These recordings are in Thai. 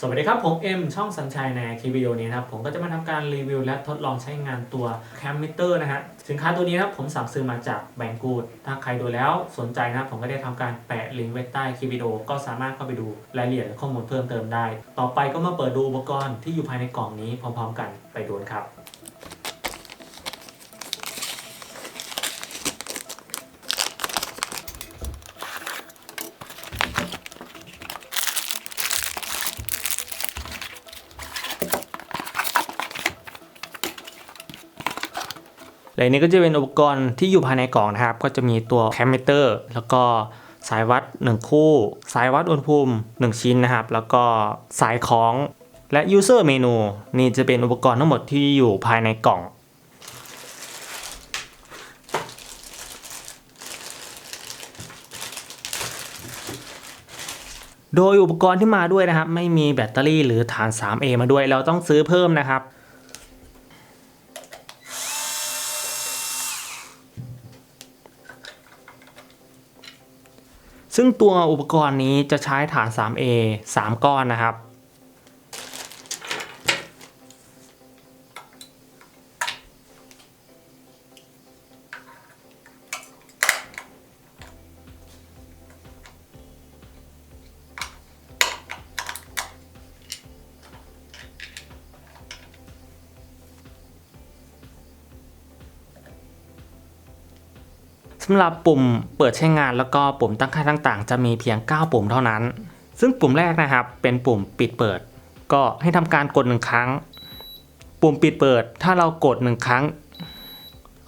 สวัสดีครับ ผมเอ็มช่องสัญชัยในคลิปวิดีโอนี้นะครับ ผมก็จะมาทำการรีวิวและทดลองใช้งานตัวแคมมิเตอร์นะฮะสินค้าตัวนี้นะครับผมสั่งซื้อมาจากแบงกูดถ้าใครดูแล้วสนใจนะครับผมก็ได้ทำการแปะลิงก์ไว้ใต้คลิปวิดีโอก็สามารถเข้าไปดูรายละเอียดข้อมูลเพิ่มเติมได้ ต่อไปก็มาเปิดดูอุปกรณ์ที่อยู่ภายในกล่องนี้พร้อม ๆ กันไปดูนครับ และนี้ก็จะเป็นอุปกรณ์ที่อยู่ภายในกล่องนะครับ ก็จะมีตัวแคมมิเตอร์แล้วก็สายวัด 1 คู่ สายวัดอุณหภูมิ 1 ชิ้นนะครับ แล้วก็สายคล้องและ user เมนูนี่จะเป็นอุปกรณ์ทั้งหมดที่อยู่ภายในกล่อง โดยอุปกรณ์ที่มาด้วยนะครับ ไม่มีแบตเตอรี่หรือฐาน 3A มาด้วย เราต้องซื้อเพิ่มนะครับ ซึ่งตัวอุปกรณ์นี้จะใช้ฐาน 3A 3 ก้อนนะครับำหรับปุ่มเปิดใช้งานแล้วก็ปุ่มตั้งค่าต่างๆ จะมีเพียง 9 ปุ่มเท่านั้น ซึ่งปุ่มแรกนะครับ เป็นปุ่มปิดเปิด ก็ให้ทำการกดหนึ่งครั้ง ปุ่มปิดเปิด ถ้าเรากดหนึ่งครั้ง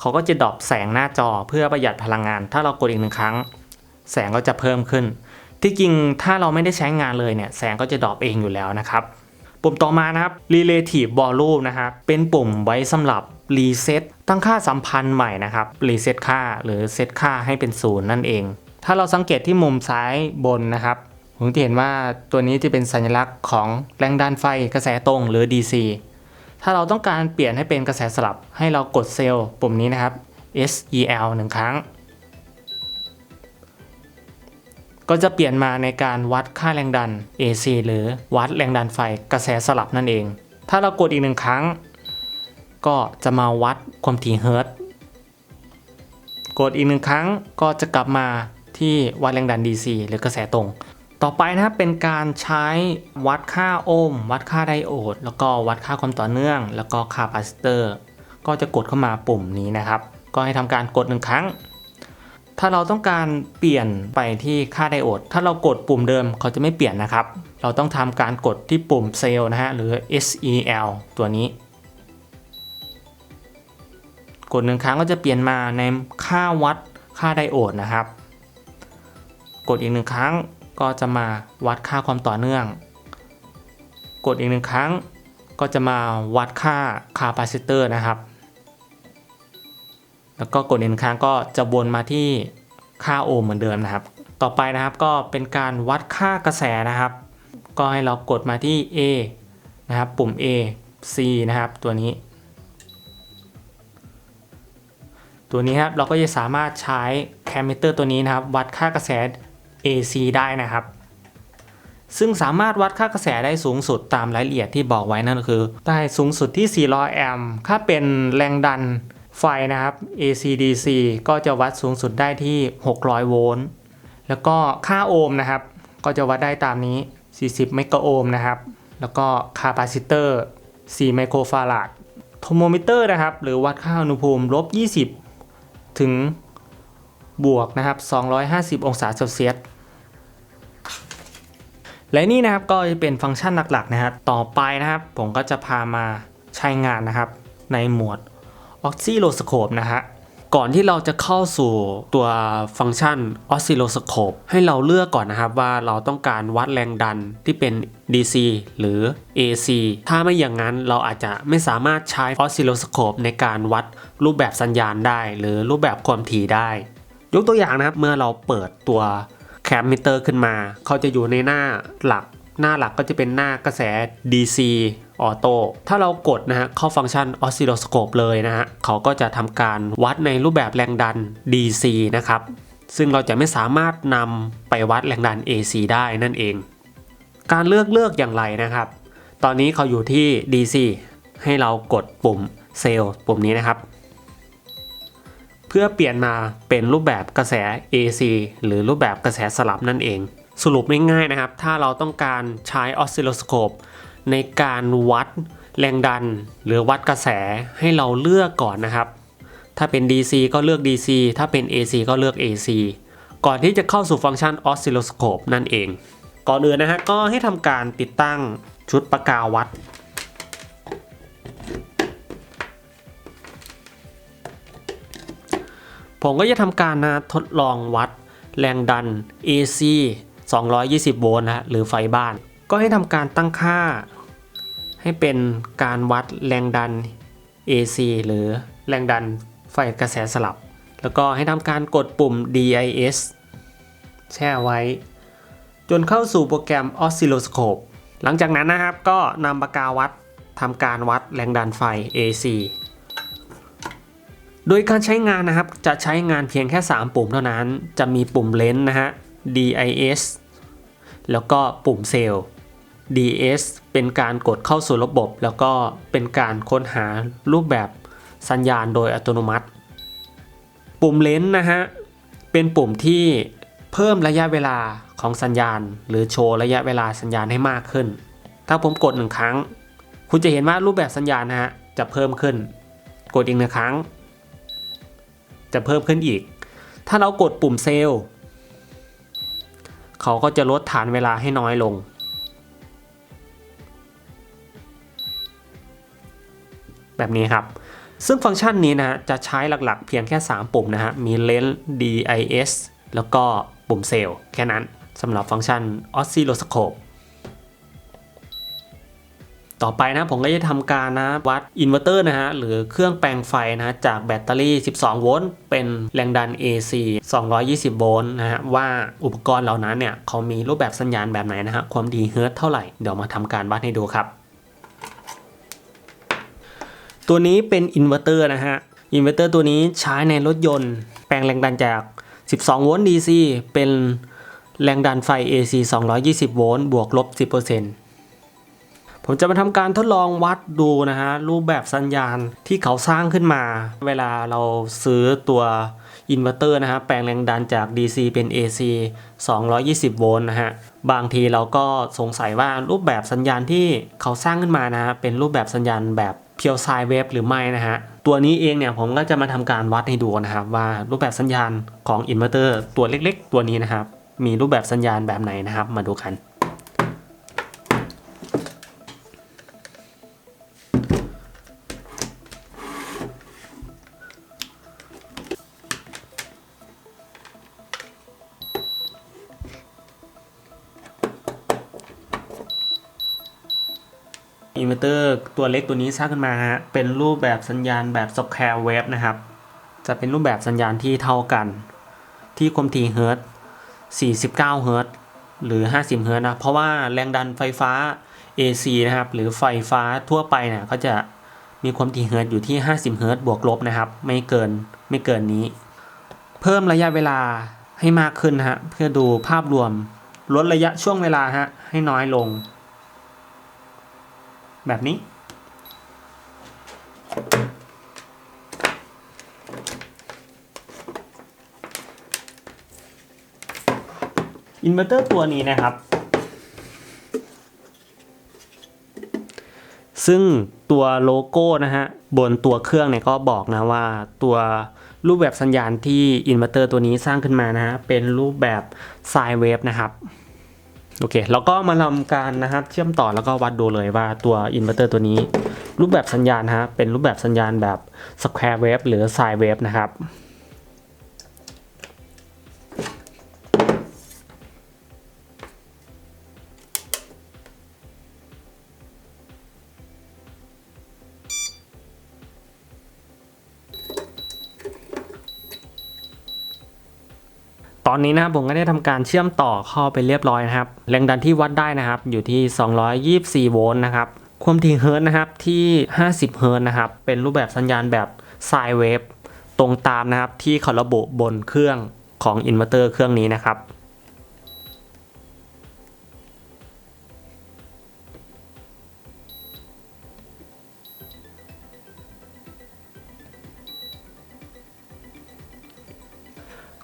เขาก็จะดรอปแสงหน้าจอเพื่อประหยัดพลังงาน ถ้าเรากดอีกหนึ่งครั้ง แสงก็จะเพิ่มขึ้น ที่จริงถ้าเราไม่ได้ใช้งานเลยเนี่ยแสงก็จะดรอปเองอยู่แล้วนะครับปุ่มต่อมานะครับ relative volume นะครับเป็นปุ่มไว้สำหรับรีเซ็ต ตั้งค่าสัมพันธ์ใหม่นะครับรีเซ็ตค่าหรือเซตค่าให้เป็นศูนย์นั่นเอง ถ้าเราสังเกตที่มุมซ้ายบนนะครับผมจะเห็นว่าตัวนี้จะเป็นสัญลักษณ์ของแรงดันไฟกระแสตรงหรือ DC ถ้าเราต้องการเปลี่ยนให้เป็นกระแสสลับให้เรากดเซลล์ปุ่มนี้นะครับ SEL หนึ่งครั้ง ก็จะเปลี่ยนมาในการวัดค่าแรงดัน AC หรือวัดแรงดันไฟกระแสสลับนั่นเอง ถ้าเรากดอีกหนึ่งครั้ง ก็จะมาวัดความถี่เฮิร์ตกดอีกหนึ่งครั้งก็จะกลับมาที่วัดแรงดัน DC หรือกระแสตรง ต่อไปนะครับเป็นการใช้วัดค่าโอห์มวัดค่าไดโอด แล้วก็วัดค่าความต่อเนื่อง แล้วก็คาปาซิเตอร์ ก็จะกดเข้ามาปุ่มนี้นะครับ ก็ให้ทำการกดหนึ่งครั้ง ถ้าเราต้องการเปลี่ยนไปที่ค่าไดโอด ถ้าเรากดปุ่มเดิมเขาจะไม่เปลี่ยนนะครับ เราต้องทำการกดที่ปุ่มเซลนะฮะหรือ SEL ตัวนี้ กดหนึ่งครั้งก็จะเปลี่ยนมาในค่าวัดค่าไดโอดนะครับ กดอีกหนึ่งครั้งก็จะมาวัดค่าความต่อเนื่อง กดอีกหนึ่งครั้งก็จะมาวัดค่าคาปาซิเตอร์นะครับ แล้วก็กดอีกหนึ่งครั้งก็จะวนมาที่ค่าโอห์มเหมือนเดิมนะครับ ต่อไปนะครับก็เป็นการวัดค่ากระแสนะครับ ก็ให้เรากดมาที่ A นะครับ ปุ่ม A C นะครับ ตัวนี้ ตัวนี้ครับเราก็จะสามารถใช้แคมมิเตอร์ตัวนี้นะครับ วัดค่ากระแส AC ได้นะครับ ซึ่งสามารถวัดค่ากระแสได้สูงสุดตามรายละเอียดที่บอกไว้นั่นก็คือได้สูงสุดที่ 400 แอมป์ถ้าเป็นแรงดันไฟนะครับ AC DC ก็จะวัดสูงสุดได้ที่ 600 โวลต์แล้วก็ค่าโอห์มนะครับ ก็จะวัดได้ตามนี้ 40 ไมโครโอห์มนะครับ แล้วก็คาปาซิเตอร์ 4 ไมโครฟาราดโทโมมิเตอร์นะครับ หรือวัดค่าอุณหภูมิลบ 20 ถึงบวกนะครับ 250 องศาเซลเซียส และนี่นะครับก็จะเป็นฟังก์ชันหลักๆนะครับต่อไปนะครับ ผมก็จะพามาใช้งานนะครับ ในหมวดออกซิโลสโคปนะฮะ ก่อนที่เราจะเข้าสู่ตัวฟังก์ชัน Oscilloscope ให้เราเลือกก่อนนะครับว่าเราต้องการวัดแรงดันที่เป็น DC หรือ AC ถ้าไม่อย่างนั้นเราอาจจะไม่สามารถใช้ Oscilloscope ในการวัดรูปแบบสัญญาณได้ หรือรูปแบบความถี่ได้ ยกตัวอย่างนะครับเมื่อเราเปิดตัวแคมมิเตอร์ขึ้นมา เขาจะอยู่ในหน้าหลัก หน้าหลักก็จะเป็นหน้ากระแส DC ออโต้ถ้าเรากดนะฮะเข้าฟังก์ชัน Oscilloscope เลยนะฮะเขาก็จะทำการวัดในรูปแบบแรงดัน DC นะครับ ซึ่งเราจะไม่สามารถนำไปวัดแรงดัน AC ได้นั่นเอง การเลือกเลือกอย่างไรนะครับ ตอนนี้เขาอยู่ที่ DC ให้เรากดปุ่มเซลล์ปุ่มนี้นะครับ เพื่อเปลี่ยนมาเป็นรูปแบบกระแส AC หรือรูปแบบกระแสสลับนั่นเอง สรุปง่ายๆนะครับ ถ้าเราต้องการใช้ออสซิลโลสโคป ในการวัดแรงดัน หรือวัดกระแสให้เราเลือกก่อนนะครับ ถ้าเป็น DC ก็เลือก DC ถ้าเป็น AC ก็เลือก AC ก่อนที่จะเข้าสู่ฟังก์ชันออสซิลโลสโคปนั่นเอง ก่อนอื่นนะฮะก็ให้ทำการติดตั้งชุดประกาวัดผมก็จะทำการนะทดลองวัดแรงดัน AC 220 โวลต์นะฮะหรือไฟบ้าน ก็ให้ทำการตั้งค่า ให้เป็นการวัดแรงดัน AC หรือแรงดันไฟกระแสสลับ แล้วก็ให้ทำการกดปุ่ม DIS แช่ไว้ จนเข้าสู่โปรแกรม Oscilloscope หลังจากนั้นนะครับก็นำปากกาวัดทำการวัดแรงดันไฟ AC โดยการใช้งานนะครับจะใช้งานเพียงแค่ 3 ปุ่มเท่านั้น จะมีปุ่มเลนส์นะฮะ DIS แล้วก็ปุ่มเซลล์ DS เป็นการกดเข้าสู่ระบบ แล้วก็เป็นการค้นหารูปแบบสัญญาณโดยอัตโนมัติ ปุ่มเลนส์นะฮะ เป็นปุ่มที่เพิ่มระยะเวลาของสัญญาณ หรือโชว์ระยะเวลาสัญญาณให้มากขึ้น ถ้าผมกดหนึ่งครั้ง คุณจะเห็นว่ารูปแบบสัญญาณนะฮะจะเพิ่มขึ้น กดอีกหนึ่งครั้ง จะเพิ่มขึ้นอีก ถ้าเรากดปุ่มเซลล์เขาก็จะลดฐานเวลาให้น้อยลง แบบนี้ครับ ซึ่งฟังก์ชันนี้นะฮะจะใช้หลักๆ เพียงแค่ 3 ปุ่มนะฮะ มี Lens DIS แล้วก็ปุ่มเซลล์แค่นั้นสำหรับฟังก์ชัน Oscilloscope ต่อไปนะผมก็จะทำการนะวัดอินเวอร์เตอร์นะฮะหรือเครื่องแปลงไฟนะจากแบตเตอรี่ 12 โวลต์เป็นแรงดัน AC 220 โวลต์นะฮะว่าอุปกรณ์เหล่านั้นเนี่ยเขามีรูปแบบสัญญาณแบบไหนนะฮะความดีเฮิร์ตเท่าไหร่ เดี๋ยวมาทำการวัดให้ดูครับ ตัวนี้เป็นอินเวอร์เตอร์นะฮะ อินเวอร์เตอร์ตัวนี้ใช้ในรถยนต์ แปลงแรงดันจาก 12 โวลต์ DC เป็นแรงดันไฟ AC 220 โวลต์ บวกลบ 10%ผมจะมาทำการทดลองวัดดูนะฮะ รูปแบบสัญญาณที่เขาสร้างขึ้นมา เวลาเราซื้อตัวอินเวอร์เตอร์นะฮะ แปลงแรงดันจาก DC เป็น AC 220 โวลต์นะฮะ บางทีเราก็สงสัยว่ารูปแบบสัญญาณที่เขาสร้างขึ้นมานะฮะ เป็นรูปแบบสัญญาณแบบ เพียวไซเวฟหรือไม่นะฮะ ตัวนี้เองเนี่ยผมก็จะมาทำการวัดให้ดูนะครับ ว่ารูปแบบสัญญาณของอินเวอร์เตอร์ตัวเล็ก ๆ ตัวนี้นะครับ มีรูปแบบสัญญาณแบบไหนนะครับ มาดูกัน อินเวอร์เตอร์ตัวเล็กตัวนี้สร้างขึ้นมาฮะเป็นรูปแบบสัญญาณแบบสแควร์เวฟนะครับ จะเป็นรูปแบบสัญญาณที่เท่ากัน ที่ความถี่เฮิร์ต49 เฮิร์ตหรือ 50 เฮิร์ตนะ เพราะว่าแรงดันไฟฟ้า AC นะครับ หรือไฟฟ้าทั่วไปเนี่ยเขาจะมีความถี่เฮิร์ตอยู่ที่ 50 เฮิร์ตบวกลบนะครับ ไม่เกินไม่เกินนี้ เพิ่มระยะเวลาให้มากขึ้นนะฮะเพื่อดูภาพรวมลดระยะช่วงเวลาฮะให้น้อยลง แบบนี้ อินเวอร์เตอร์ตัวนี้นะครับ ซึ่งตัวโลโก้นะฮะ บนตัวเครื่องเนี่ยก็บอกนะว่าตัวรูปแบบสัญญาณที่อินเวอร์เตอร์ตัวนี้สร้างขึ้นมานะฮะ เป็นรูปแบบไซเวฟนะครับ โอเค แล้วก็มาทำการนะครับ เชื่อมต่อแล้วก็วัดดูเลยว่าตัวอินเวอร์เตอร์ตัวนี้ รูปแบบสัญญาณฮะเป็นรูปแบบสัญญาณแบบ Square Wave หรือ Sine Wave นะครับ ตอนนี้นะครับผมก็ได้ทำการเชื่อมต่อเข้าไปเรียบร้อยนะครับ แรงดันที่วัดได้นะครับ อยู่ที่ 224 โวลต์นะครับ ความถี่เฮิร์ตนะครับที่ 50 เฮิร์ตนะครับ เป็นรูปแบบสัญญาณแบบไซเวฟตรงตามนะครับที่เขาระบุบนเครื่องของอินเวอร์เตอร์เครื่องนี้นะครับ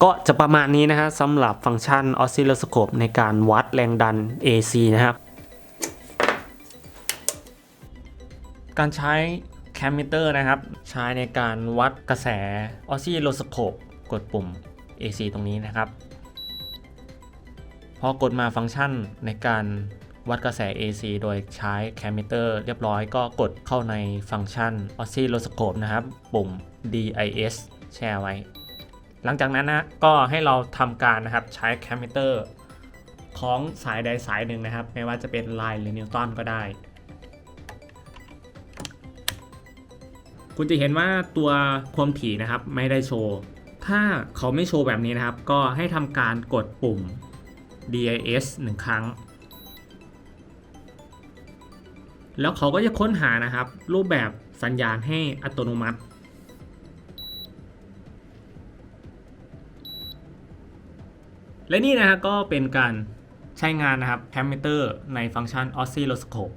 ก็จะประมาณนี้นะฮะสำหรับฟังก์ชัน oscilloscope ในการวัดแรงดัน AC นะครับ การใช้แคมมิเตอร์นะครับ ใช้ในการวัดกระแส oscilloscope กดปุ่ม AC ตรงนี้นะครับพอกดมาฟังก์ชันในการวัดกระแส AC โดยใช้แคมมิเตอร์เรียบร้อยก็กดเข้าในฟังก์ชัน oscilloscope นะครับ ปุ่ม DIS แชร์ไว้ หลังจากนั้นนะก็ให้เราทำการนะครับใช้แคมมิเตอร์ของสายใดสายหนึ่งนะครับ ไม่ว่าจะเป็นไลน์หรือนิวตันก็ได้ คุณจะเห็นว่าตัวความถี่นะครับไม่ได้โชว์ ถ้าเขาไม่โชว์แบบนี้นะครับ ก็ให้ทำการกดปุ่ม DIS หนึ่งครั้ง แล้วเขาก็จะค้นหานะครับ รูปแบบสัญญาณให้อัตโนมัติ และนี่นะฮะก็เป็นการใช้งานนะครับแคมมิเตอร์ในฟังก์ชัน oscilloscope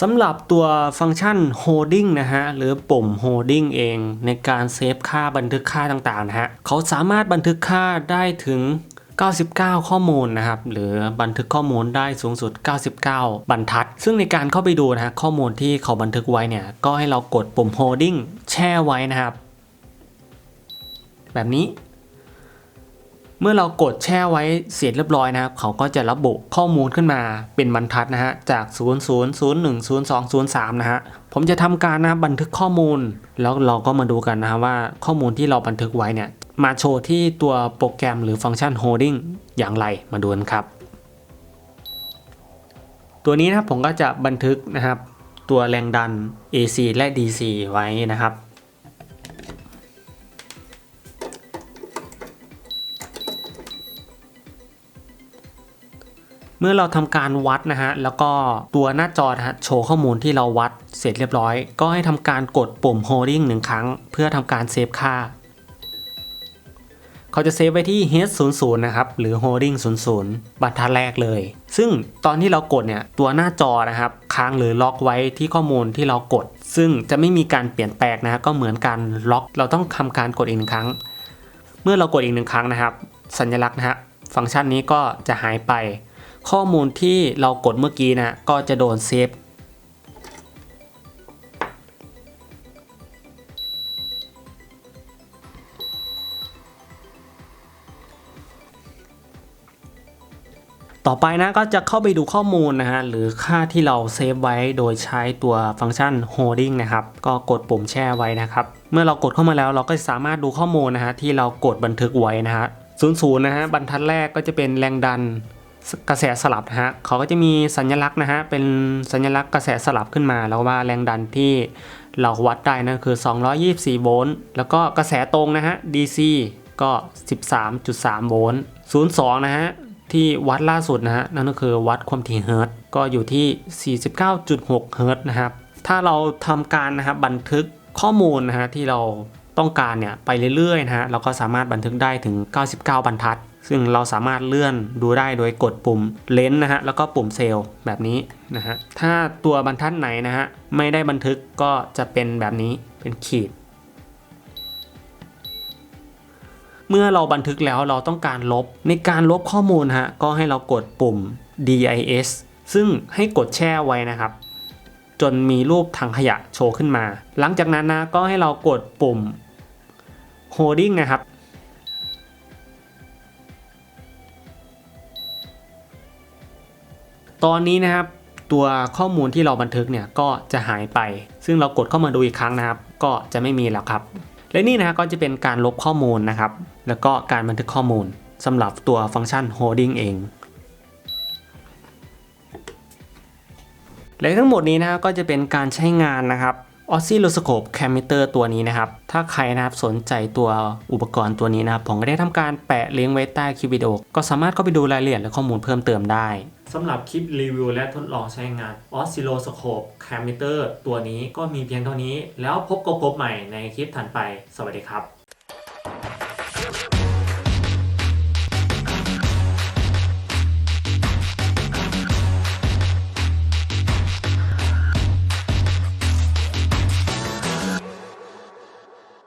สำหรับตัวฟังก์ชัน holding นะฮะ หรือปุ่ม holding เองในการเซฟค่าบันทึกค่าต่างๆนะฮะ เขาสามารถบันทึกค่าได้ถึง 99 ข้อมูลนะครับ หรือบันทึกข้อมูลได้สูงสุด 99 บรรทัด ซึ่งในการเข้าไปดูนะฮะข้อมูลที่เขาบันทึกไว้เนี่ย ก็ให้เรากดปุ่ม holding แช่ไว้นะครับ แบบนี้ เมื่อเรากดแช่ไว้เสร็จเรียบร้อยนะครับ เขาก็จะระบุข้อมูลขึ้นมาเป็นบรรทัดนะฮะ จาก 0 0 0 1 0 2 0 3 นะฮะ ผมจะทำการนะบันทึกข้อมูล แล้วเราก็มาดูกันนะฮะว่าข้อมูลที่เราบันทึกไว้เนี่ย มาโชว์ที่ตัวโปรแกรมหรือฟังก์ชัน holding อย่างไรมาดูกันครับตัวนี้นะครับผมก็จะบันทึกนะครับ ตัวแรงดัน AC และ DC ไว้นะครับ เมื่อเราทำการวัดนะฮะแล้วก็ตัวหน้าจอนะฮะโชว์ข้อมูลที่เราวัดเสร็จเรียบร้อย ก็ให้ทำการกดปุ่ม holding หนึ่งครั้ง เพื่อทำการเซฟค่าเขาจะเซฟไว้ที่ H00 นะครับ หรือ holding 00 บรรทัดแรกเลย ซึ่งตอนที่เรากดเนี่ย ตัวหน้าจอนะครับ ค้างหรือล็อกไว้ที่ข้อมูลที่เรากด ซึ่งจะไม่มีการเปลี่ยนแปลงนะฮะก็เหมือนการล็อก เราต้องทำการกดอีกหนึ่งครั้ง เมื่อเรากดอีกหนึ่งครั้งนะครับ สัญลักษณ์นะฮะ ฟังก์ชันนี้ก็จะหายไป ข้อมูลที่เรากดเมื่อกี้นะ ก็จะโดนเซฟต่อไปนะก็จะเข้าไปดูข้อมูลนะฮะหรือค่าที่เราเซฟไว้โดยใช้ตัวฟังก์ชัน holding นะครับก็กดปุ่มแช่ไว้นะครับ เมื่อเรากดเข้ามาแล้วเราก็สามารถดูข้อมูลนะฮะที่เรากดบันทึกไว้นะฮะศูนย์ศูนย์นะฮะบรรทัดแรกก็จะเป็นแรงดัน กระแสสลับนะฮะเขาก็จะมีสัญลักษณ์นะฮะเป็นสัญลักษณ์กระแสสลับขึ้นมา แล้วว่าแรงดันที่เราวัดได้นั่นคือ 224 โวลต์แล้วก็กระแสตรงนะฮะ DC ก็ 13.3 โวลต์02 นะฮะที่วัดล่าสุดนะฮะนั่นก็คือวัดความถี่เฮิร์ตก็อยู่ที่ 49.6 เฮิร์ตนะครับถ้าเราทำการนะครับบันทึกข้อมูลนะฮะที่เราต้องการเนี่ยไปเรื่อยๆนะฮะเราก็สามารถบันทึกได้ถึง 99 บรรทัด ซึ่งเราสามารถเลื่อนดูได้โดยกดปุ่มเลนส์นะฮะแล้วก็ปุ่มเซลล์แบบนี้นะฮะถ้าตัวบรรทัดไหนนะฮะไม่ได้บันทึกก็จะเป็นแบบนี้เป็นขีด เมื่อเราบันทึกแล้วเราต้องการลบในการลบข้อมูลฮะก็ให้เรากดปุ่ม DIS ซึ่งให้กดแช่ไว้นะครับ จนมีรูปถังขยะโชว์ขึ้นมา หลังจากนั้นนะก็ให้เรากดปุ่ม holding นะครับ ตอนนี้นะครับตัวข้อมูลที่เราบันทึกเนี่ยก็จะหายไป ซึ่งเรากดเข้ามาดูอีกครั้งนะครับ ก็จะไม่มีแล้วครับ และนี่นะก็จะเป็นการลบข้อมูลนะครับ แล้วก็การบันทึกข้อมูลสำหรับตัวฟังก์ชัน holding เองและทั้งหมดนี้นะครับก็จะเป็นการใช้งานนะครับ ออซิโลสโคปแคมปิเตอร์ตัวนี้นะครับ ถ้าใครนะครับสนใจตัวอุปกรณ์ตัวนี้นะครับ ผมก็ได้ทำการแปะลิงก์ไว้ใต้คลิปวิดีโอ ก็สามารถเข้าไปดูรายละเอียดและข้อมูลเพิ่มเติมได้สำหรับคลิปรีวิวและทดลองใช้งานออซิโลสโคปแคมปิเตอร์ตัวนี้ก็มีเพียงเท่านี้ แล้วพบกับพบใหม่ในคลิปถัดไป สวัสดีครับ